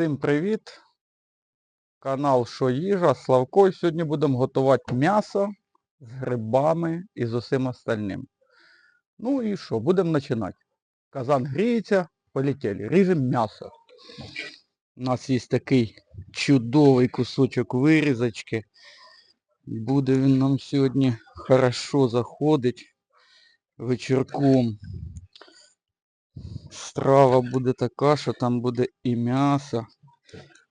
Всім привіт! Канал Що їжа, Славко. Сьогодні будемо готувати м'ясо з грибами і з усім остальним. Ну і що, будемо починати. Казан гріється, полетіли. Ріжемо м'ясо. У нас є такий чудовий кусочок вирізочки. Буде він нам сьогодні хорошо заходить вечірком. Страва буде така, що там буде і м'ясо,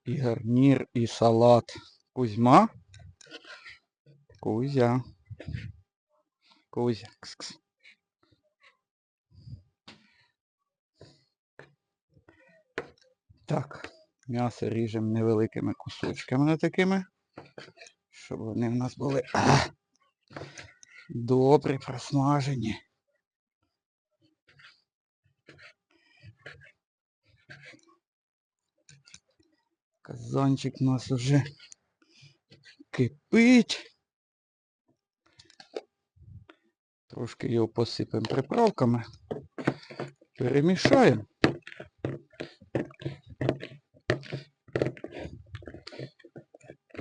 і гарнір, і салат. Кузьма. Кузя. Кузя. Кс-кс. Так, м'ясо ріжемо невеликими кусочками такими, щоб вони в нас були а, добре просмажені. Казанчик у нас уже кипить. Трошки його посипемо приправками. Перемішаємо.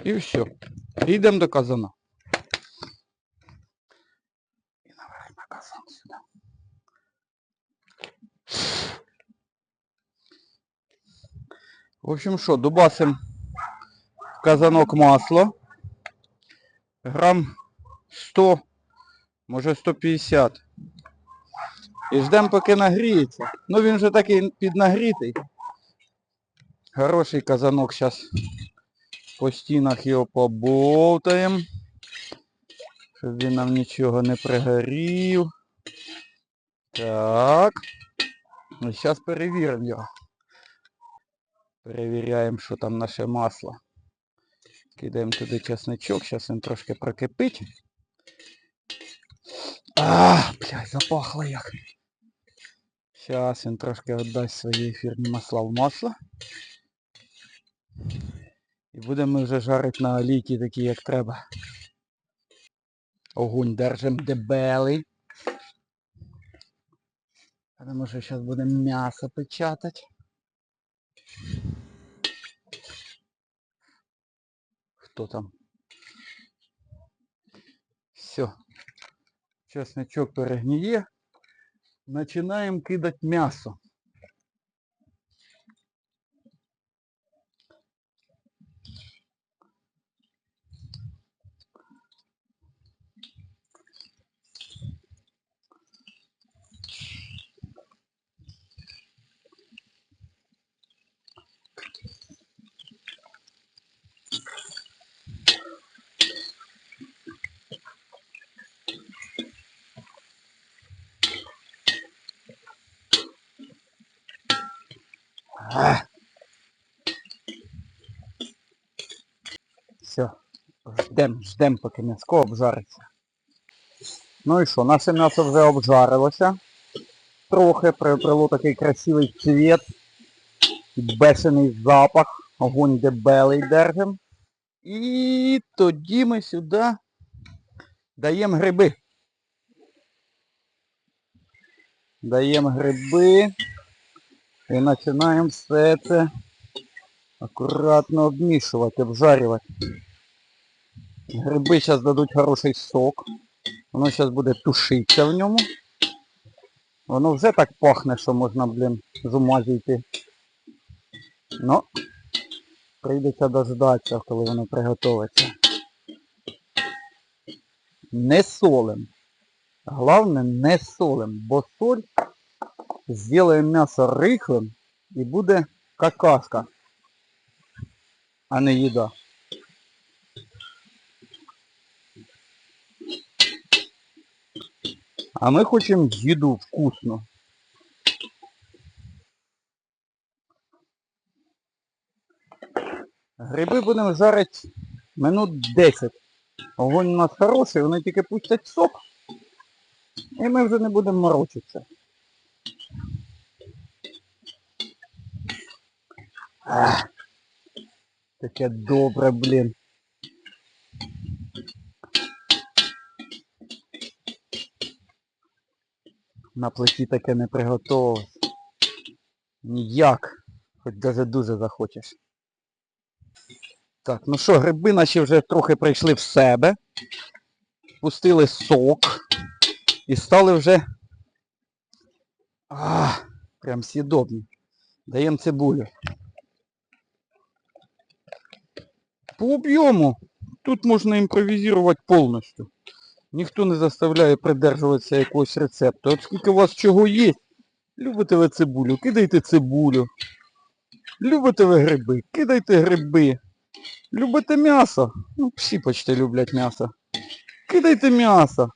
І все. Йдемо до казана. І наверх на казан сюди. В общем, що, дубасим в казанок масло. Грам 100, може 150. І ждемо, поки нагріється. Ну він вже такий піднагрітий. Хороший казанок зараз по стінах його побовтаємо. Щоб він нам нічого не пригорів. Так. Зараз перевіримо його. Перевіряємо, що там наше масло. Кидаємо туди чесничок, зараз він трошки прокипить. А, блядь, запахло як. Зараз він трошки віддасть свої ефірні масла в масло. І будемо вже жарити на олійки такі, як треба. Огонь держимо дебелий. Тому що зараз будемо м'ясо печатати. Хто там? Все. Чесночок перегніє. Починаємо кидати м'ясо. Все. Ждем, ждем, поки м'яско обжариться. Ну і що, наше м'ясо вже обжарилося. Трохи приобрело такий красивий цвіт. Бешений запах. Огонь дебелий держим. І тоді ми сюди даємо гриби. Даємо гриби. І починаємо все це акуратно обмішувати, обжарювати. Гриби зараз дадуть хороший сок. Воно зараз буде тушитися в ньому. Воно вже так пахне, що можна, блін, з ума зійти. Ну, прийдеться дождатися, коли воно приготується. Не солим. Головне не солим, бо соль зробить м'ясо рихлим і буде какашка, а не їда. А ми хочемо їду вкусну. Гриби будемо жарити минут 10. Огонь у нас хороший, вони тільки пустять сок. І ми вже не будемо морочитися. Ах, таке добре, блін. На плиті таке не приготувалось. Ніяк. Хоч даже дуже захочеш. Так, ну що, гриби наші вже трохи прийшли в себе. Пустили сок. І стали вже... А, прям сідобні. Даємо цибулю. По об'єму тут можна імпровізувати повністю. Ніхто не заставляє придержуватися якогось рецепту. От скільки у вас чого є, любите ви цибулю, кидайте цибулю. Любите ви гриби, кидайте гриби. Любите м'ясо? Ну, всі почти люблять м'ясо. Кидайте м'ясо.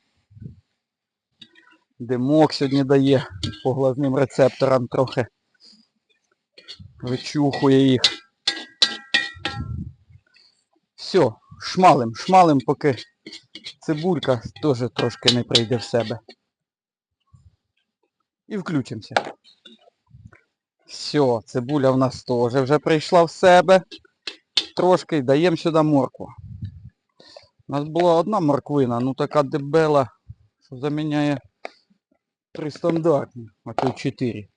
Димок сьогодні дає по глазним рецепторам трохи. Вичухує їх. Все, шмалим, шмалим, поки цибулька теж трошки не прийде в себе. І включимося. Все, цибуля в нас теж вже прийшла в себе. Трошки даємо сюди моркву. У нас була одна морквина, ну така дебела, що заміняє три стандартні, а то й чотири.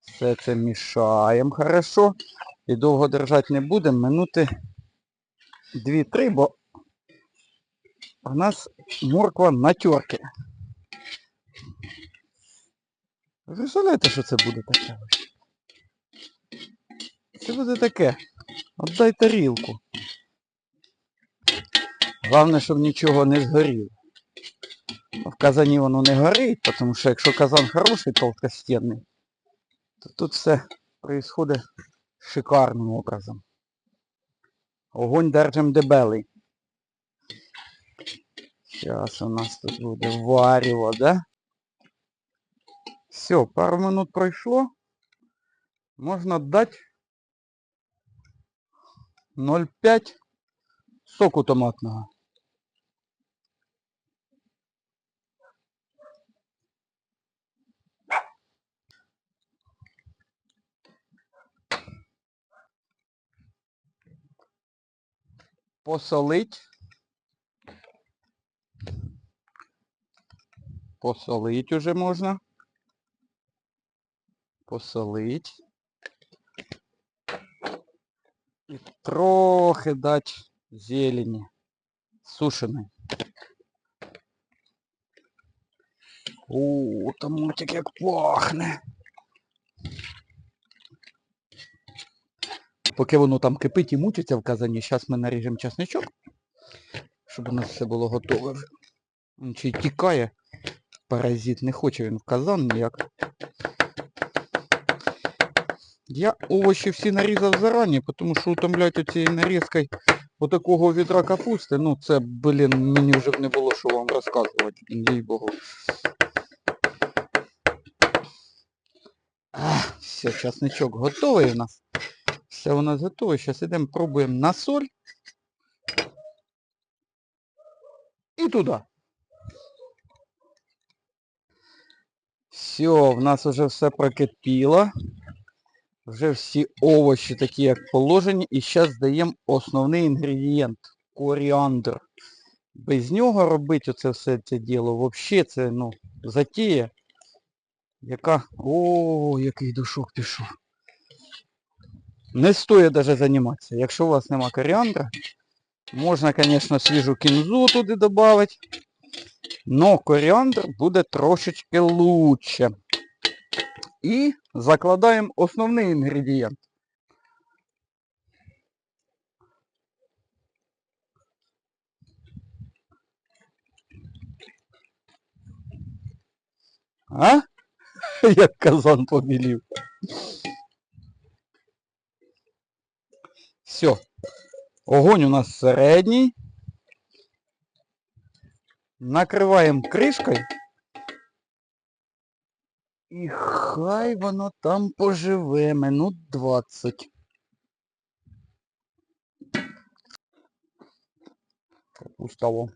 Все це мішаємо хорошо. І довго держати не будемо. Минути 2-3, бо в нас морква на терки. Ви Представляєте, що це буде таке? Це буде таке. Отдай тарілку. Головне, щоб нічого не згоріло. В казані воно не горить, тому що якщо казан хороший, толстостінний, то тут все происходит шикарним образом. Огонь держим дебелий. Зараз у нас тут буде варіво, да? Все, пару минут пройшло. Можна дати 0,5 соку томатного. Посолить. Посолить уже можна. Посолить. І трохи дати зелені. Сушеної. О, томатик як пахне. Поки воно там кипить і мучиться в казані, зараз ми наріжемо часничок, щоб у нас все було готове. Він ще й тікає. Паразит не хоче він в казан ніяк. Я овочі всі нарізав зарані, тому що утомляти цією нарізкою отакого відра капусти, ну це, блін, мені вже не було що вам розказувати, їй богу. А, все, часничок готовий у нас. Все у нас готове. Зараз йдемо, пробуємо на соль. І туди. Все, в нас вже все прокипіло. Вже всі овочі такі, як положені. І зараз даємо основний інгредієнт. Коріандр. Без нього робити оце все це діло. Взагалі це, ну, затія. Яка... О, який душок пішов. Не стоїть навіть займатися. Якщо у вас нема коріандра, можна, звісно, свіжу кінзу туди додати. Но коріандр буде трошечки лучше. І закладаємо основний інгредієнт. А? Як казан побілів. Все. Огонь у нас середній. Накриваємо кришкою. І хай воно там поживе минут 20. Капуста во.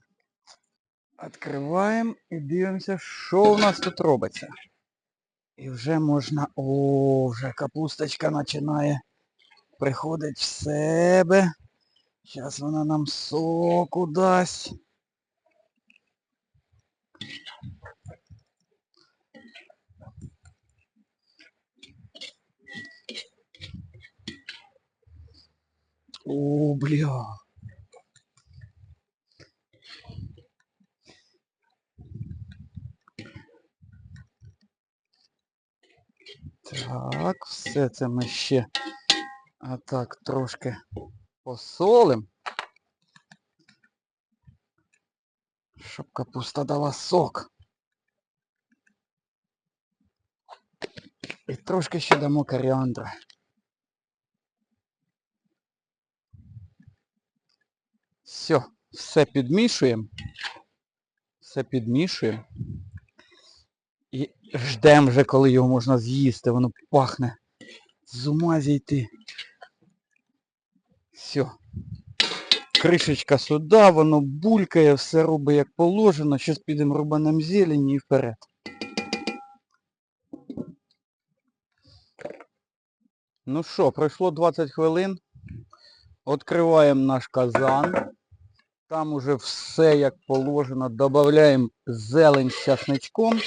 Відкриваємо і дивимося, що у нас тут робиться. І вже можна... О, вже капусточка починає приходить в себе. Зараз вона нам соку дасть. О, бля. Так, все це ми ще а так трошки посолим. Щоб капуста дала сок. І трошки ще дамо коріандра. Все, все підмішуємо. Все підмішуємо. І ждемо вже, коли його можна з'їсти. Воно пахне. З ума зійти. Все. Кришечка сюди, воно булькає, все робить як положено. Зараз підемо рубанем зелені і вперед. Ну що, пройшло 20 хвилин. Откриваємо наш казан. Там уже все як положено. Додаємо зелень з часничком.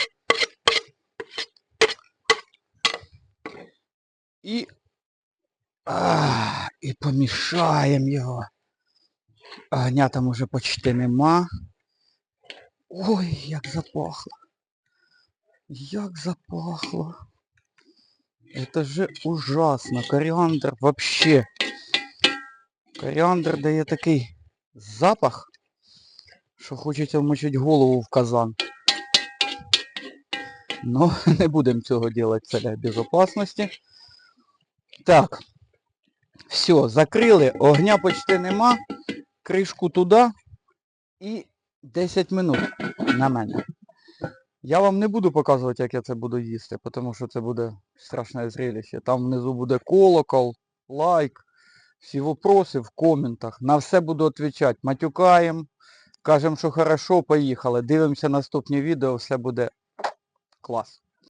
І, а, і помішаємо його. Огня там уже почти нема. Ой, як запахло. Як запахло. Это же ужасно. Коріандр вообще. Коріандр дає такий запах, що хочеться вмочити голову в казан. Ну, не будемо цього робити це для безопасності. Так. Все, закрили, огня почти нема. Кришку туди і 10 минут на мене. Я вам не буду показувати, як я це буду їсти, тому що це буде страшне зрелище. Там внизу буде колокол, лайк, всі вопроси в коментах. На все буду відповідати. Матюкаємо, кажемо, що хорошо, поїхали. Дивимося наступні відео, все буде клас.